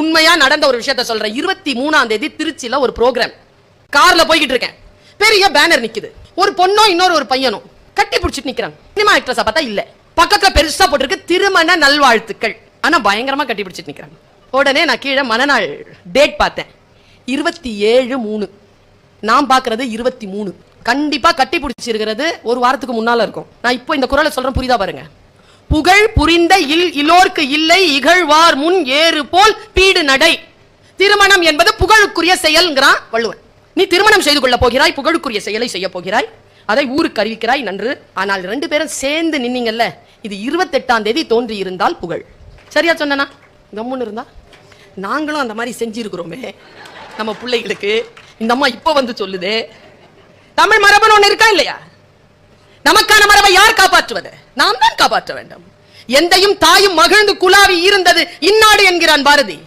உண்மையா நடந்த ஒரு விஷயத்த சொல்றேன். இருபத்தி மூணாம் தேதி திருச்சியில ஒரு ப்ரோக்ராம் கார்ல போய்கிட்டு இருக்கேன். பெரிய பேனர் நிக்குது. ஒரு பொண்ணோ இன்னொரு ஒரு பையனும் கட்டி பிடிச்சிட்டு நிக்கிறாங்க. சினிமா ஆக்ட்ரஸா பார்த்தா இல்ல. பக்கத்துல பெருசா போட்டிருக்கு. திருமண நல்வாழ்த்துக்கள். ஆனா பயங்கரமா கட்டி பிடிச்சிட்டு நிக்கிறாங்க. உடனே நான் கீழே மனநாள் டேட் பார்த்தேன். இருபத்தி ஏழு மூணு. நான் பார்க்கறது இருபத்தி மூணு. கண்டிப்பா கட்டி பிடிச்சிருக்கிறது ஒரு வாரத்துக்கு முன்னால இருக்கும். நான் இப்போ இந்த குரலை சொல்றேன். புரியுதா பாருங்க. புகழ் புரிந்த இல் இலோர்க்கு இல்லை இகழ்வார் முன் ஏறு போல் பீடு நடை. திருமணம் என்பது புகழுக்குரிய செயல்ங்கிறான் வள்ளுவன். நீ திருமணம் செய்து கொள்ள போகிறாய் புகழுக்குரிய செயலை செய்ய போகிறாய். அதை ஊருக்கு அறிவிக்கிறாய் நன்று. ஆனால் ரெண்டு பேரும் சேர்ந்து நின்னீங்கல்ல இது இருபத்தெட்டாம் தேதி தோன்றி இருந்தால் புகழ். சரியா சொன்னனா? கம்முன்னு இருந்தா? நாங்களும் அந்த மாதிரி செஞ்சிருக்கிறோமே நம்ம பிள்ளைகளுக்கு. இந்த அம்மா இப்போ வந்து சொல்லுது. தமிழ் மரபுன்னு ஒன்று இருக்கா இல்லையா? நமக்கான மரபை யார் காப்பாற்றுவது? நாம் தான் காப்பாற்ற வேண்டும். எந்தையும் தாயும் மகிழ்ந்து குலாவி இருந்தது இந்நாடு என்கிறான் பாரதி.